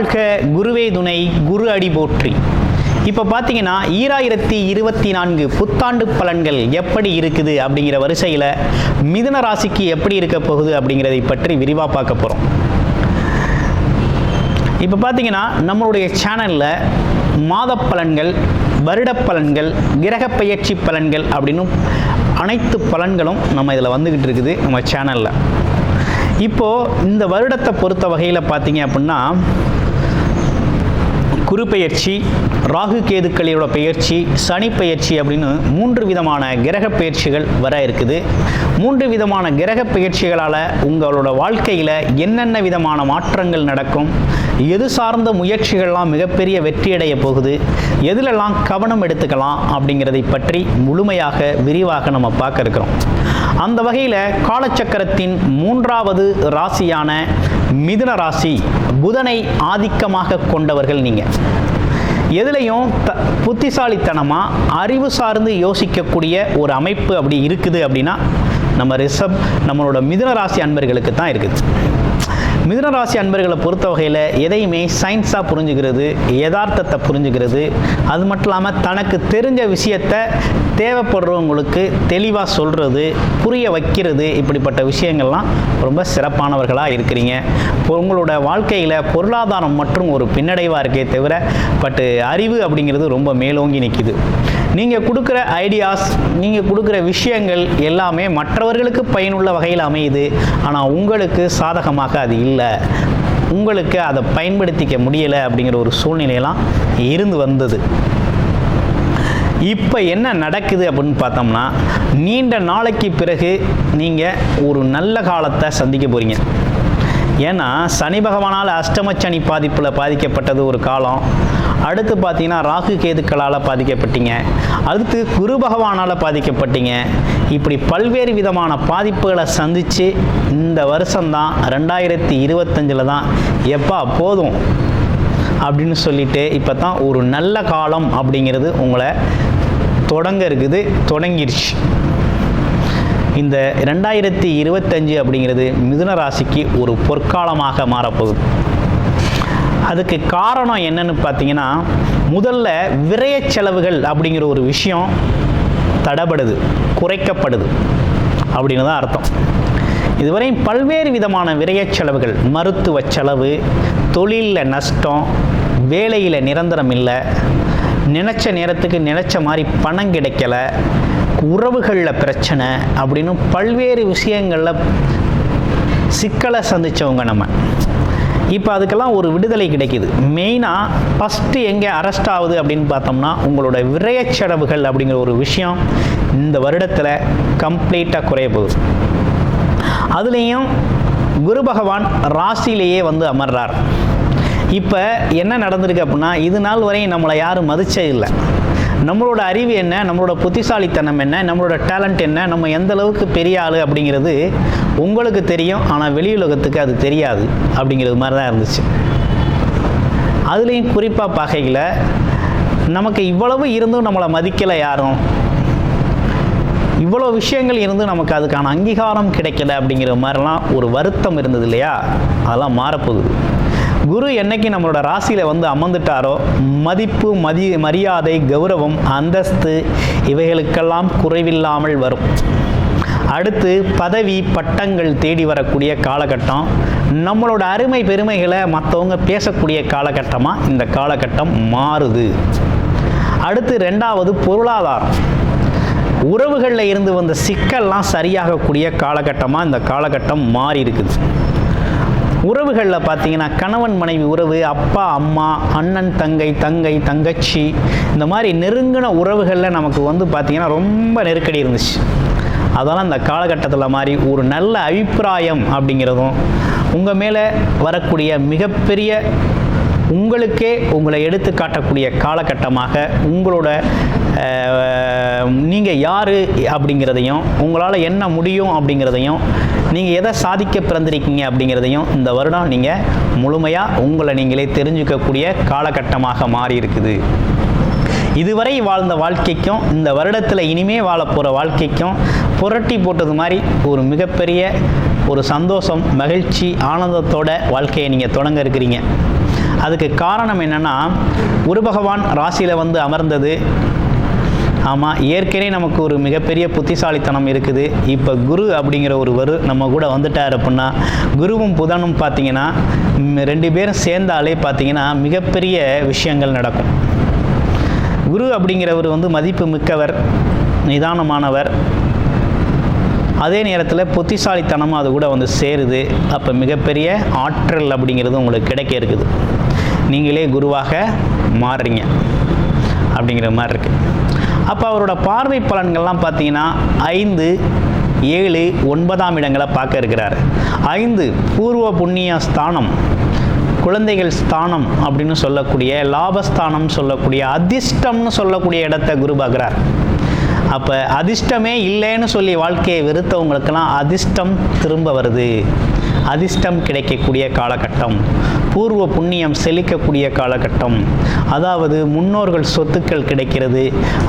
வாழ்க குருவே துணை குரு அடி போற்றி. இப்போ பார்த்தீங்கன்னா ஈராயிரத்தி இருபத்தி நான்கு புத்தாண்டு பலன்கள் எப்படி இருக்குது அப்படிங்கிற வரிசையில் மிதுன ராசிக்கு எப்படி இருக்க போகுது அப்படிங்கிறதை பற்றி விரிவாக பார்க்க போகிறோம் இப்போ பார்த்தீங்கன்னா நம்மளுடைய சேனலில் மாத பலன்கள் வருட பலன்கள் கிரக பயிற்சி பலன்கள் அப்படின்னு அனைத்து பலன்களும் நம்ம இதில் வந்துக்கிட்டு இருக்குது நம்ம சேனலில் இப்போது இந்த வருடத்தை பொறுத்த வகையில் பார்த்தீங்க அப்படின்னா குரு பெயர்ச்சி ராகு கேதுக்களோட பெயர்ச்சி சனி பெயர்ச்சி அப்படின்னு மூன்று விதமான கிரக பெயர்ச்சிகள் வர இருக்குது. மூன்று விதமான கிரக பெயர்ச்சிகளால் உங்களோட வாழ்க்கையில் என்னென்ன விதமான மாற்றங்கள் நடக்கும்? எது சார்ந்த முயற்சிகள்லாம் மிகப்பெரிய வெற்றியடைய போகுது? எதிலெல்லாம் கவனம் எடுத்துக்கலாம் அப்படிங்கிறதை பற்றி முழுமையாக விரிவாக நம்ம பார்க்க இருக்கிறோம். அந்த வகையில் காலச்சக்கரத்தின் மூன்றாவது ராசியான மிதுன ராசி புதனை ஆதிக்கமாக கொண்டவர்கள் நீங்கள் எதுலையும் த புத்திசாலித்தனமாக அறிவு சார்ந்து யோசிக்கக்கூடிய ஒரு அமைப்பு அப்படி இருக்குது அப்படின்னா நம்ம ரிஷப் நம்மளோட மிதுன ராசி அன்பர்களுக்கு தான் இருக்குது. மிதுன ராசி அன்பர்களை பொறுத்த வகையில் எதையுமே சயின்ஸாக புரிஞ்சுக்கிறது யதார்த்தத்தை புரிஞ்சுக்கிறது. அது மட்டும் இல்லாமல் தனக்கு தெரிஞ்ச விஷயத்தை தேவைப்படுறவங்களுக்கு தெளிவாக சொல்கிறது புரிய வைக்கிறது இப்படிப்பட்ட விஷயங்கள்லாம் ரொம்ப சிறப்பானவர்களாக இருக்கிறீங்க. இப்போ உங்களோட வாழ்க்கையில் பொருளாதாரம் மற்றும் ஒரு பின்னடைவாக இருக்கே தவிர பட்டு அறிவு அப்படிங்கிறது ரொம்ப மேலோங்கி நிற்கிது நீங்கள் கொடுக்குற ஐடியாஸ் நீங்கள் கொடுக்குற விஷயங்கள் எல்லாமே மற்றவர்களுக்கு பயனுள்ள வகையில் அமையுது. ஆனால் உங்களுக்கு சாதகமாக அது இல்லை. உங்களுக்கு அதை பயன்படுத்திக்க முடியலை அப்படிங்கிற ஒரு சூழ்நிலையெல்லாம் இருந்து வந்தது. இப்போ என்ன நடக்குது அப்படின்னு பார்த்தோம்னா நீண்ட நாளைக்கு பிறகு நீங்கள் ஒரு நல்ல காலத்தை சந்திக்க போகிறீங்க ஏன்னா சனி பகவானால் சனி பாதிப்பில் பாதிக்கப்பட்டது ஒரு காலம். அடுத்து பார்த்தீங்கன்னா ராகு கேதுக்களால் பாதிக்கப்பட்டீங்க. அடுத்து குரு பகவானால் பாதிக்கப்பட்டீங்க. இப்படி பல்வேறு விதமான பாதிப்புகளை சந்தித்து இந்த வருஷம்தான் ரெண்டாயிரத்தி இருபத்தஞ்சில் தான் எப்பா போதும் அப்படின்னு சொல்லிட்டு இப்போ தான் ஒரு நல்ல காலம் அப்படிங்கிறது உங்களை தொடங்க இருக்குது தொடங்கிடுச்சு இந்த ரெண்டாயிரத்தி இருபத்தஞ்சு அப்படிங்கிறது மிதுன ராசிக்கு ஒரு பொற்காலமாக மாறப்போகுது. அதுக்கு காரணம் என்னன்னு பார்த்தீங்கன்னா முதல்ல விரைய செலவுகள் அப்படிங்கிற ஒரு விஷயம் தடபடுது குறைக்கப்படுது அப்படின்னு தான் அர்த்தம். இதுவரை பல்வேறு விதமான விரைய செலவுகள் மருத்துவ செலவு தொழிலில் நஷ்டம் வேலையில் நிரந்தரம் இல்லை நினச்ச நேரத்துக்கு நினச்ச மாதிரி பணம் கிடைக்கல உறவுகளில் பிரச்சனை அப்படின்னு பல்வேறு விஷயங்களில் சிக்கலை சந்தித்தவங்க நம்ம. இப்போ அதுக்கெல்லாம் ஒரு விடுதலை கிடைக்குது. மெயினாக ஃபஸ்ட்டு எங்கே அரெஸ்ட் ஆகுது அப்படின்னு பார்த்தோம்னா உங்களோட விரய அப்படிங்கிற ஒரு விஷயம் இந்த வருடத்தில் கம்ப்ளீட்டாக குறைய போகுது. அதுலேயும் குரு பகவான் ராசியிலேயே வந்து அமர்றார். இப்போ என்ன நடந்திருக்கு அப்படின்னா இது நாள் வரையும் நம்மளை யாரும் மதிச்சே இல்லை. நம்மளோட அறிவு என்ன? நம்மளோட புத்திசாலித்தனம் என்ன? நம்மளோட டேலண்ட் என்ன? நம்ம எந்த அளவுக்கு பெரிய ஆள் அப்படிங்கிறது உங்களுக்கு தெரியும். ஆனால் வெளியுலகத்துக்கு அது தெரியாது அப்படிங்கிறது மாதிரி தான் இருந்துச்சு. அதுலேயும் குறிப்பாக பகையில் நமக்கு இவ்வளவு இருந்தும் நம்மளை மதிக்கலை யாரும்? இவ்வளோ விஷயங்கள் இருந்தும் நமக்கு அதுக்கான அங்கீகாரம் கிடைக்கல அப்படிங்கிற மாதிரிலாம் ஒரு வருத்தம் இருந்தது இல்லையா? அதெல்லாம் மாறப்போகுது. குரு என்னைக்கு நம்மளோட ராசியில் வந்து அமர்ந்துட்டாரோ மதிப்பு மதி மரியாதை கௌரவம் அந்தஸ்து இவைகளுக்கெல்லாம் குறைவில்லாமல் வரும். அடுத்து பதவி பட்டங்கள் தேடி வரக்கூடிய காலகட்டம். நம்மளோட அருமை பெருமைகளை மற்றவங்க பேசக்கூடிய காலகட்டமாக இந்த காலகட்டம் மாறுது. அடுத்து ரெண்டாவது பொருளாதாரம். உறவுகளில் இருந்து வந்த சிக்கல்லாம் சரியாகக்கூடிய காலகட்டமாக இந்த காலகட்டம் மாறி இருக்குது உறவுகளில் பார்த்தீங்கன்னா கணவன் மனைவி உறவு அப்பா அம்மா அண்ணன் தங்கை தங்கை தங்கச்சி இந்த மாதிரி நெருங்கின உறவுகளில் நமக்கு வந்து பார்த்திங்கன்னா ரொம்ப நெருக்கடி இருந்துச்சு. அதெல்லாம் இந்த காலகட்டத்தில் மாதிரி ஒரு நல்ல அபிப்பிராயம் அப்படிங்கிறதும் உங்கள் மேலே வரக்கூடிய மிகப்பெரிய உங்களுக்கே உங்களை எடுத்து காட்டக்கூடிய காலகட்டமாக உங்களோட நீங்கள் யார் அப்படிங்கிறதையும் உங்களால் என்ன முடியும் அப்படிங்கிறதையும் நீங்கள் எதை சாதிக்க பிறந்திருக்கீங்க அப்படிங்கிறதையும் இந்த வருடம் நீங்கள் முழுமையாக உங்களை நீங்களே தெரிஞ்சுக்கக்கூடிய காலகட்டமாக மாறி இருக்குது இதுவரை வாழ்ந்த வாழ்க்கைக்கும் இந்த வருடத்தில் இனிமே வாழ போகிற வாழ்க்கைக்கும் புரட்டி போட்டது மாதிரி ஒரு மிகப்பெரிய ஒரு சந்தோஷம் மகிழ்ச்சி ஆனந்தத்தோட வாழ்க்கையை நீங்கள் தொடங்க இருக்கிறீங்க. அதுக்கு காரணம் என்னென்னா குரு பகவான் ராசியில் வந்து அமர்ந்தது. ஆமாம் ஏற்கனவே நமக்கு ஒரு மிகப்பெரிய புத்திசாலித்தனம் இருக்குது. இப்போ குரு அப்படிங்கிற ஒரு வரு நம்ம கூட வந்துட்டார் அப்படின்னா குருவும் புதனும் பார்த்தீங்கன்னா ரெண்டு பேரும் சேர்ந்தாலே பார்த்தீங்கன்னா மிகப்பெரிய விஷயங்கள் நடக்கும். குரு அப்படிங்கிறவர் வந்து மதிப்பு மிக்கவர் நிதானமானவர். அதே நேரத்தில் புத்திசாலித்தனமும் அது கூட வந்து சேருது. அப்போ மிகப்பெரிய ஆற்றல் அப்படிங்கிறது உங்களுக்கு கிடைக்க இருக்குது. நீங்களே குருவாக மாறுறீங்க அப்படிங்கிற மாதிரி இருக்குது அப்போ அவரோட பார்வை பலன்கள்லாம் பார்த்தீங்கன்னா ஐந்து ஏழு ஒன்பதாம் இடங்களை பார்க்க இருக்கிறார். ஐந்து பூர்வ புண்ணிய ஸ்தானம் குழந்தைகள் ஸ்தானம் அப்படின்னு சொல்லக்கூடிய லாபஸ்தானம் சொல்லக்கூடிய அதிர்ஷ்டம்னு சொல்லக்கூடிய இடத்த குரு பார்க்குறார். அப்போ அதிர்ஷ்டமே இல்லைன்னு சொல்லி வாழ்க்கையை வெறுத்தவங்களுக்கெல்லாம் அதிர்ஷ்டம் திரும்ப வருது. அதிர்ஷ்டம் கிடைக்கக்கூடிய காலகட்டம். பூர்வ புண்ணியம் செழிக்கக்கூடிய காலகட்டம். அதாவது முன்னோர்கள் சொத்துக்கள் கிடைக்கிறது.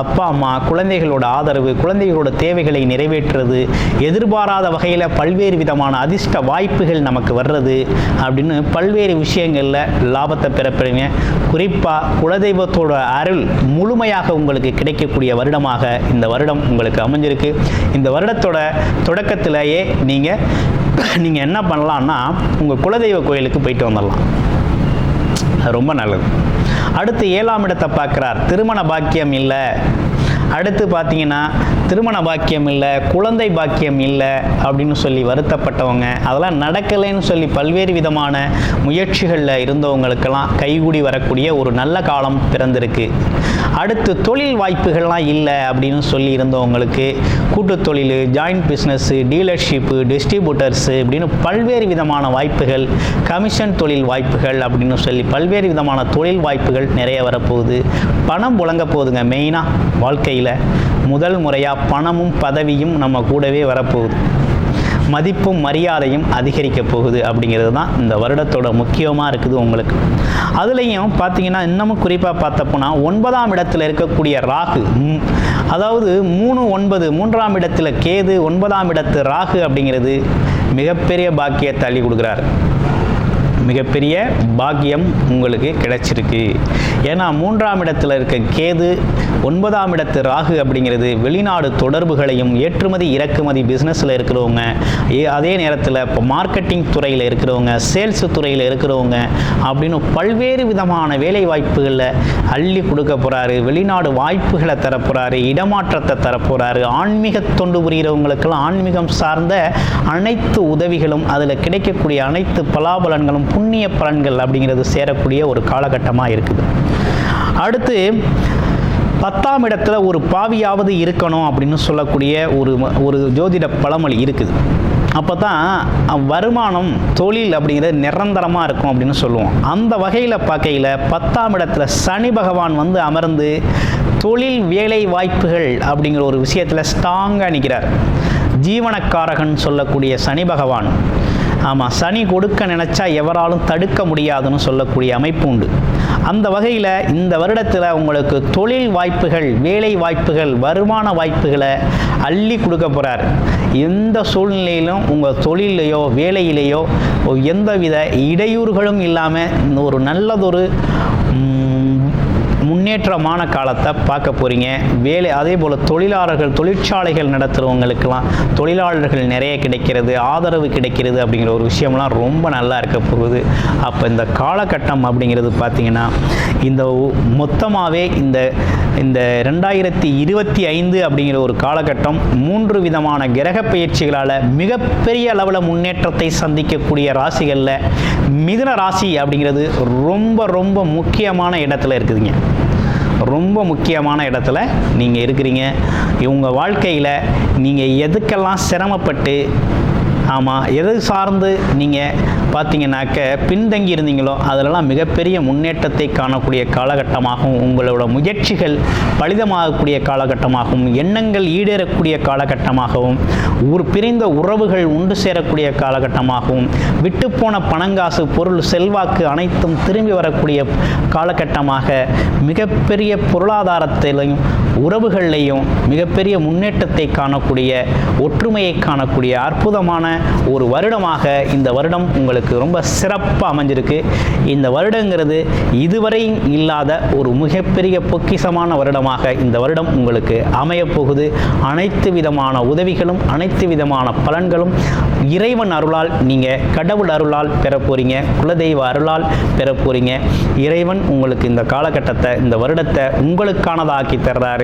அப்பா அம்மா குழந்தைகளோட ஆதரவு குழந்தைகளோட தேவைகளை நிறைவேற்றுறது எதிர்பாராத வகையில் பல்வேறு விதமான அதிர்ஷ்ட வாய்ப்புகள் நமக்கு வர்றது அப்படின்னு பல்வேறு விஷயங்களில் லாபத்தை பெறப்படுங்க. குறிப்பாக குலதெய்வத்தோட அருள் முழுமையாக உங்களுக்கு கிடைக்கக்கூடிய வருடமாக இந்த வருடம் உங்களுக்கு அமைஞ்சிருக்கு. இந்த வருடத்தோட தொடக்கத்திலேயே நீங்கள் நீங்கள் என்ன பண்ணலான்னா உங்கள் குலதெய்வ கோயிலுக்கு போயிட்டு வந்துடலாம். அது ரொம்ப நல்லது. அடுத்து ஏழாம் இடத்தை பார்க்குறார். திருமண பாக்கியம் இல்லை. அடுத்து பார்த்தீங்கன்னா திருமண பாக்கியம் இல்லை குழந்தை பாக்கியம் இல்லை அப்படின்னு சொல்லி வருத்தப்பட்டவங்க அதெல்லாம் நடக்கலைன்னு சொல்லி பல்வேறு விதமான முயற்சிகளில் இருந்தவங்களுக்கெல்லாம் கைகூடி வரக்கூடிய ஒரு நல்ல காலம் பிறந்திருக்கு. அடுத்து தொழில் வாய்ப்புகள்லாம் இல்லை அப்படின்னு சொல்லி இருந்தவங்களுக்கு கூட்டுத் தொழில் ஜாயிண்ட் பிஸ்னஸ்ஸு டீலர்ஷிப்பு டிஸ்ட்ரிபியூட்டர்ஸு இப்படின்னு பல்வேறு விதமான வாய்ப்புகள் கமிஷன் தொழில் வாய்ப்புகள் அப்படின்னு சொல்லி பல்வேறு விதமான தொழில் வாய்ப்புகள் நிறைய வரப்போகுது. பணம் புழங்க போகுதுங்க மெயினாக வாழ்க்கையில். முதல் முறையாக பணமும் பதவியும் நம்ம கூடவே வரப்போகுது. மதிப்பும் மரியாதையும் அதிகரிக்க போகுது அப்படிங்கிறது தான் இந்த வருடத்தோட முக்கியமாக இருக்குது உங்களுக்கு. அதுலேயும் பார்த்தீங்கன்னா இன்னமும் குறிப்பாக பார்த்தப்போனா ஒன்பதாம் இடத்துல இருக்கக்கூடிய ராகு அதாவது மூணு ஒன்பது மூன்றாம் இடத்துல கேது ஒன்பதாம் இடத்து ராகு அப்படிங்கிறது மிகப்பெரிய பாக்கியத்தை அள்ளி கொடுக்குறாரு. மிகப்பெரிய பாக்கியம் உங்களுக்கு கிடைச்சிருக்கு. ஏன்னா மூன்றாம் இடத்துல இருக்க கேது ஒன்பதாம் இடத்து ராகு அப்படிங்கிறது வெளிநாடு தொடர்புகளையும் ஏற்றுமதி இறக்குமதி பிஸ்னஸில் இருக்கிறவங்க ஏ- அதே நேரத்தில் இப்போ மார்க்கெட்டிங் துறையில் இருக்கிறவங்க சேல்ஸ் துறையில் இருக்கிறவங்க அப்படின்னு பல்வேறு விதமான வேலை வாய்ப்புகளில் அள்ளி கொடுக்க போகிறாரு வெளிநாடு வாய்ப்புகளை தரப்போகிறாரு இடமாற்றத்தை தரப்போகிறாரு ஆன்மீக தொண்டு புரிகிறவங்களுக்கெல்லாம் ஆன்மீகம் சார்ந்த அனைத்து உதவிகளும் அதில் கிடைக்கக்கூடிய அனைத்து பலாபலன்களும் புண்ணிய பலன்கள் அப்படிங்கிறது சேரக்கூடிய ஒரு காலகட்டமாக இருக்குது. அடுத்து பத்தாம் இடத்துல ஒரு பாவியாவது இருக்கணும் அப்படின்னு சொல்லக்கூடிய ஒரு ஒரு ஜோதிட பழமொழி இருக்குது. அப்போ தான் வருமானம் தொழில் அப்படிங்கிறது நிரந்தரமாக இருக்கும் அப்படின்னு சொல்லுவோம். அந்த வகையில் பார்க்கையில் பத்தாம் இடத்துல சனி பகவான் வந்து அமர்ந்து தொழில் வேலை வாய்ப்புகள் அப்படிங்கிற ஒரு விஷயத்தில் ஸ்ட்ராங்காக நிற்கிறார் ஜீவனக்காரகன் சொல்லக்கூடிய சனி பகவான். ஆமாம் சனி கொடுக்க நினச்சா எவராலும் தடுக்க முடியாதுன்னு சொல்லக்கூடிய அமைப்பு உண்டு. அந்த வகையில் இந்த வருடத்தில் உங்களுக்கு தொழில் வாய்ப்புகள் வேலை வாய்ப்புகள் வருமான வாய்ப்புகளை அள்ளி கொடுக்க போகிறார் எந்த சூழ்நிலையிலும் உங்கள் தொழிலையோ வேலையிலேயோ எந்தவித இடையூறுகளும் இல்லாமல் ஒரு நல்லதொரு முன்னேற்றமான காலத்தை பார்க்க போகிறீங்க வேலை அதே போல் தொழிலாளர்கள் தொழிற்சாலைகள் நடத்துகிறவங்களுக்கெல்லாம் தொழிலாளர்கள் நிறைய கிடைக்கிறது ஆதரவு கிடைக்கிறது அப்படிங்கிற ஒரு விஷயம்லாம் ரொம்ப நல்லா இருக்க போகுது. அப்போ இந்த காலகட்டம் அப்படிங்கிறது பார்த்திங்கன்னா இந்த மொத்தமாகவே இந்த இந்த ரெண்டாயிரத்தி இருபத்தி ஐந்து அப்படிங்கிற ஒரு காலகட்டம் மூன்று விதமான கிரக பயிற்சிகளால் மிகப்பெரிய அளவில் முன்னேற்றத்தை சந்திக்கக்கூடிய ராசிகளில் மிதுன ராசி அப்படிங்கிறது ரொம்ப ரொம்ப முக்கியமான இடத்துல இருக்குதுங்க. ரொம்ப முக்கியமான இடத்துல நீங்கள் இருக்கிறீங்க. இவங்க வாழ்க்கையில் நீங்கள் எதுக்கெல்லாம் சிரமப்பட்டு ஆமாம் எது சார்ந்து நீங்கள் பார்த்தீங்கன்னாக்க பின்தங்கி இருந்தீங்களோ அதிலெல்லாம் மிகப்பெரிய முன்னேற்றத்தை காணக்கூடிய காலகட்டமாகவும் உங்களோட முயற்சிகள் பலிதமாகக்கூடிய காலகட்டமாகவும் எண்ணங்கள் ஈடேறக்கூடிய காலகட்டமாகவும் ஒரு பிரிந்த உறவுகள் உண்டு சேரக்கூடிய காலகட்டமாகவும் விட்டுப்போன பணங்காசு பொருள் செல்வாக்கு அனைத்தும் திரும்பி வரக்கூடிய காலகட்டமாக மிகப்பெரிய பொருளாதாரத்திலையும் உறவுகள்லையும் மிகப்பெரிய முன்னேற்றத்தை காணக்கூடிய ஒற்றுமையை காணக்கூடிய அற்புதமான ஒரு வருடமாக இந்த வருடம் உங்களுக்கு ரொம்ப சிறப்பாக அமைஞ்சிருக்கு. இந்த வருடங்கிறது இதுவரையும் இல்லாத ஒரு மிகப்பெரிய பொக்கிஷமான வருடமாக இந்த வருடம் உங்களுக்கு அமையப்போகுது அனைத்து விதமான உதவிகளும் அனைத்து விதமான பலன்களும் இறைவன் அருளால் நீங்கள் கடவுள் அருளால் பெற போகிறீங்க குலதெய்வ அருளால் பெற போகிறீங்க இறைவன் உங்களுக்கு இந்த காலகட்டத்தை இந்த வருடத்தை உங்களுக்கானதாக்கி தர்றாரு.